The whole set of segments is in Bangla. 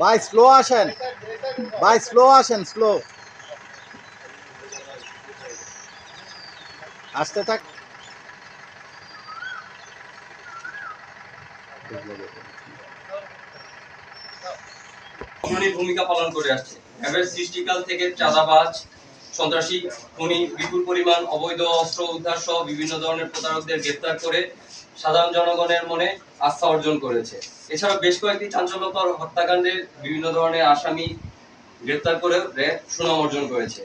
ভাই স্লো আসেন। ভাই স্লো আসেন স্লো আসতে থাক। ভূমিকা পালন করে আসছে। র্যাবের সৃষ্টিকাল থেকে চাঁদাবাজ, সন্ত্রাসী, খুনি, বিপুল পরিমাণ অবৈধ অস্ত্র উদ্ধার সহ বিভিন্ন ধরনের প্রতারকদের গ্রেপ্তার করে সাধারণ জনগণের মনে আস্থা অর্জন করেছে। এছাড়া বেশ কয়েকটি চাঞ্চল্যকর হত্যাকাণ্ডের বিভিন্ন ধরনের আসামি গ্রেপ্তার করে সুনাম অর্জন করেছে।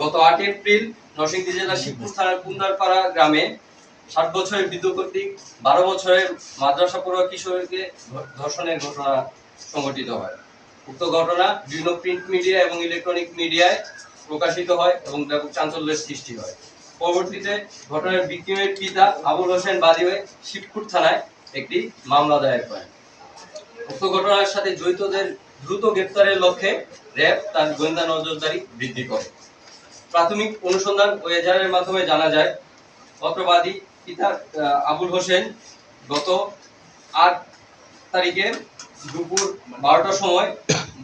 গত আট এপ্রিল নরসিংদী জেলার শিবপুর থানার কুন্দারপাড়া গ্রামে ষাট বছরের বৃদ্ধ কর্তৃক বারো বছরের মাদ্রাসা পড়ুয়া কিশোরকে ধর্ষণের ঘটনা সংঘটিত হয়। উক্ত ঘটনা বিভিন্ন প্রিন্ট মিডিয়া এবং ইলেকট্রনিক মিডিয়ায় প্রকাশিত হয় এবং ব্যাপক চাঞ্চল্যের সৃষ্টি হয়। পরবর্তীতে ঘটনার ভিক্টিমের পিতা আবুল হোসেন বাদী হয়ে শিবপুর থানায় একটি মামলা দায়ের করেন। উক্ত ঘটনার সাথে জড়িতদের দ্রুত গ্রেপ্তারের লক্ষ্যে র্যাব তার গোয়েন্দা নজরদারি বৃদ্ধি করে। প্রাথমিক অনুসন্ধান ও এজাহারের মাধ্যমে জানা যায়, পত্রবাদী পিতা আবুল হোসেন গত আট তারিখে দুপুর বারোটার সময়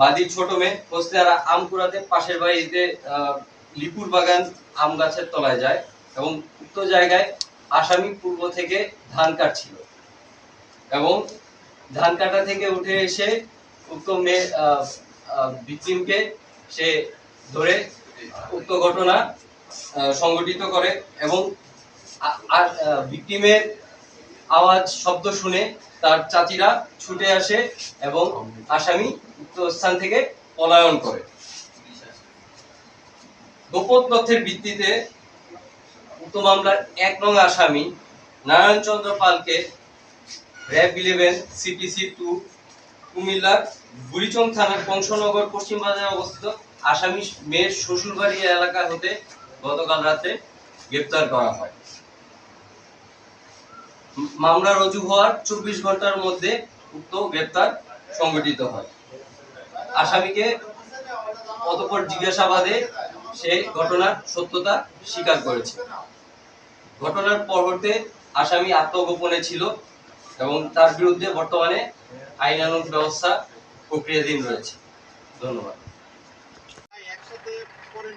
বাদীর ছোট মেয়ে হোসনারা আম কুড়াতে পাশের বাড়িতে লিপুর বাগান আম গাছের তলায় যায় এবং উক্ত জায়গায় আসামি পূর্ব থেকে ধান কাটছিল। এবং ধান কাটা থেকে উঠে এসে উক্ত মেয়ে সে ধরে উক্ত ঘটনা সংগঠিত করে এবং আর আওয়াজ, শব্দ শুনে তার চাচিরা ছুটে আসে এবং আসামি উক্ত স্থান থেকে পলায়ন করে। গোপন তথ্যের ভিত্তিতে উক্ত মামলার এক নং আসামি নারায়ণ চন্দ্র পালকে র্যাব ইলেভেন সিপিসি টু কুমিল্লার বুড়িচং থানার কংসনগর পশ্চিম বাজারে অবস্থিত আসামি মেয়ের শ্বশুরবাড়ি এলাকা হতে গতকাল রাতে গ্রেপ্তার করা হয়। মামলা রুজু হওয়ার চব্বিশ ঘণ্টার মধ্যে উক্ত গ্রেপ্তার সংগঠিত হয়। আসামিকে অতপর জিজ্ঞাসাবাদে সে ঘটনার সত্যতা স্বীকার করেছে। ঘটনার পরবর্তী আসামি আত্মগোপনে ছিল এবং তার বিরুদ্ধে বর্তমানে আইনানুগ ব্যবস্থা প্রক্রিয়াধীন রয়েছে। ধন্যবাদ। একসাথে করেন